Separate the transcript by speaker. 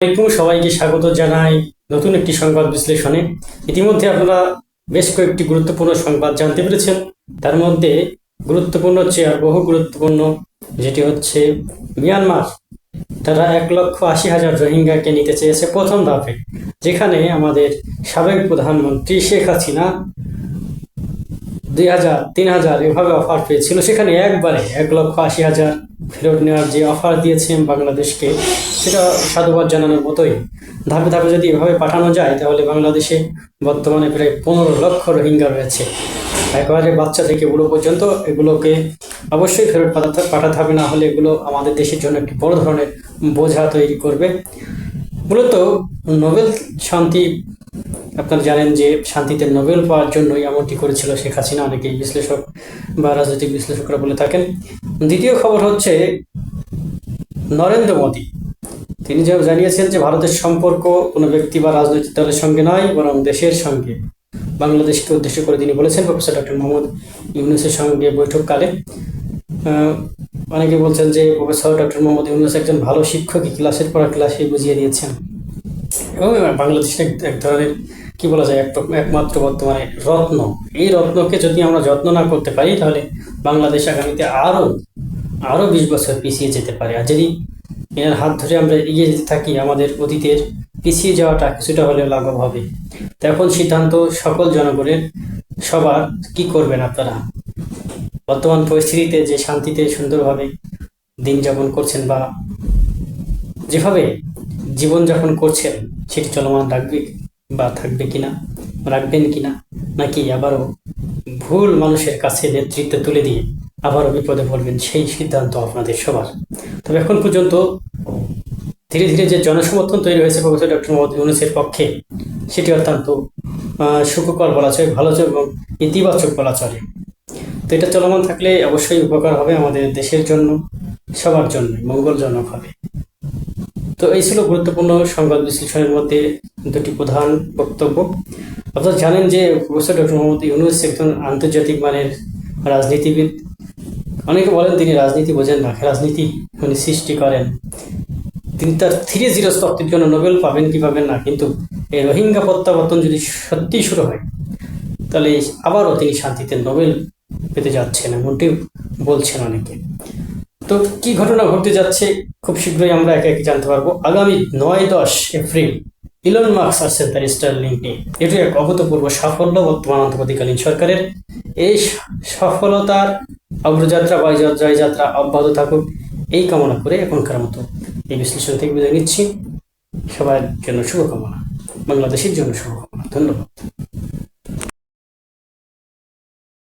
Speaker 1: আলাইকুম, সবাইকে স্বাগত জানাই নতুন একটি সংবাদ বিশ্লেষণে। ইতিমধ্যে আপনারা বেশ কয়েকটি গুরুত্বপূর্ণ সংবাদ জানতে পেরেছেন। তার মধ্যে গুরুত্বপূর্ণ হচ্ছে আর বহু গুরুত্বপূর্ণ, যেটি হচ্ছে মিয়ানমার। তারা এক লক্ষ আশি হাজার রোহিঙ্গাকে নিতে চেয়েছে প্রথম ধাপে যেখানে আমাদের সাবেক প্রধানমন্ত্রী শেখ হাসিনা দুই হাজার, তিন হাজার এভাবে অফার পেয়েছিল। সেখানে একবারে এক লক্ষ আশি হাজার ফেরত নেওয়ার যে অফার দিয়েছেন বাংলাদেশকে, সেটা সাধুবাদ জানানোর মতোই। ধাপে ধাপে যদি এভাবে পাঠানো যায়, তাহলে বাংলাদেশে বর্তমানে প্রায় পনেরো লক্ষ রোহিঙ্গা রয়েছে। একেবারে বাচ্চা থেকে বুড়ো পর্যন্ত এগুলোকে অবশ্যই ফেরত পাঠাতে পাঠাতে হবে, না হলে এগুলো আমাদের দেশের জন্য একটি বড় ধরনের বোঝা তৈরি করবে। মূলত নোবেল শান্তি আপনারা জানেন যে শান্তিতে নোবেল পাওয়ার জন্যই এমনটি করেছিল শেখ হাসিনা। অনেকেই বিশ্লেষক বা রাজনৈতিক বিশ্লেষকরা বলে থাকেন। দ্বিতীয় খবর হচ্ছে নরেন্দ্র মোদী। তিনি যে জানিয়েছেন যে ভারতের সম্পর্ক কোনো ব্যক্তি বা রাজনৈতিক দলের সঙ্গে নয়, বরং দেশের সঙ্গে। বাংলাদেশকে উদ্দেশ্য করে তিনি বলেছেন, প্রফেসর ডক্টর মোহাম্মদ ইউনুসের সঙ্গে বৈঠককালে। অনেকে বলছেন যে প্রফেসর ডক্টর মোহাম্মদ ইউনুস একজন ভালো শিক্ষকই ক্লাসের পর ক্লাসে বুঝিয়ে দিয়েছেন। এবং বাংলাদেশের এক- ধরনের কি বলা যায় এক- একমাত্র বর্তমানে রত্ন। এই রত্নকে যদি আমরা যত্ন না করতে পারি, তাহলে বাংলাদেশ আগামীতে আরও আরও বিশ বছর পিছিয়ে যেতে পারে। আর যদি এনার হাত ধরে আমরা এগিয়ে যেতে থাকি, আমাদের অতীতের পিছিয়ে যাওয়াটা কিছুটা হলেও লাঘব হবে। তো এখন সিদ্ধান্ত সকল জনগণের, সবার কি করবেন আপনারা? বর্তমান পরিস্থিতিতে যে শান্তিতে সুন্দরভাবে দিন যাপন করছেন বা যেভাবে জীবনযাপন করছেন, সেটি চলমান রাখবে বা থাকবে কিনা, রাখবেন কিনা, নাকি আবারও ভুল মানুষের কাছে নেতৃত্ব তুলে দিয়ে আবারও বিপদে পড়বেন, সেই সিদ্ধান্ত আপনাদের সবার। তবে এখন পর্যন্ত ধীরে ধীরে যে জনসমর্থন তৈরি হয়েছে প্রফেসর ডক্টর মোহাম্মদ ইউনুসের পক্ষে, সেটি অত্যন্ত সুখকর বলা চলে, ভালো চলে এবং ইতিবাচক বলা চলে। তো এটা চলমান থাকলে অবশ্যই উপকার হবে আমাদের দেশের জন্য, সবার জন্য, মঙ্গলজনক হবে। তো এই ছিল গুরুত্বপূর্ণ সংবাদ বিশ্লেষণের মধ্যে দুটি প্রধান বক্তব্য। আপনারা জানেন যে প্রফেসর ডক্টর মোহাম্মদ ইউনুস একজন আন্তর্জাতিক মানের রাজনীতিবিদ। অনেকে বলেন তিনি রাজনীতি বোঝেন না, রাজনীতি উনি সৃষ্টি করেন। তিনি তার থ্রি জিরো তত্ত্বের জন্য নোবেল পাবেন কি পাবেন না, কিন্তু এই রোহিঙ্গা প্রত্যাবর্তন যদি সত্যিই শুরু হয়, তাহলে আবারও তিনি শান্তিতে নোবেল পেতে যাচ্ছেন এমনটি বলছেন অনেকে। তো কি ঘটনা ঘটতে যাচ্ছে? খুব শীঘ্রই আমরা একে একে জানতে পারব। আগামী নয় দশ এপ্রিল ইলন মার্কস আসছে তার স্টার লিঙ্কে এটি এক অভূতপূর্ব সাফল্য বর্তমান অন্তর্বর্তীকালীন সরকারের। এই সফলতার অগ্রযাত্রা বা জয়- জয়যাত্রা অব্যাহত থাকুক। এই কামনা করে এখনকার মতো এই বিশ্লেষণ থেকে বিদায় নিচ্ছি। সবার জন্য শুভকামনা। বাংলাদেশের জন্য শুভকামনা। ধন্যবাদ।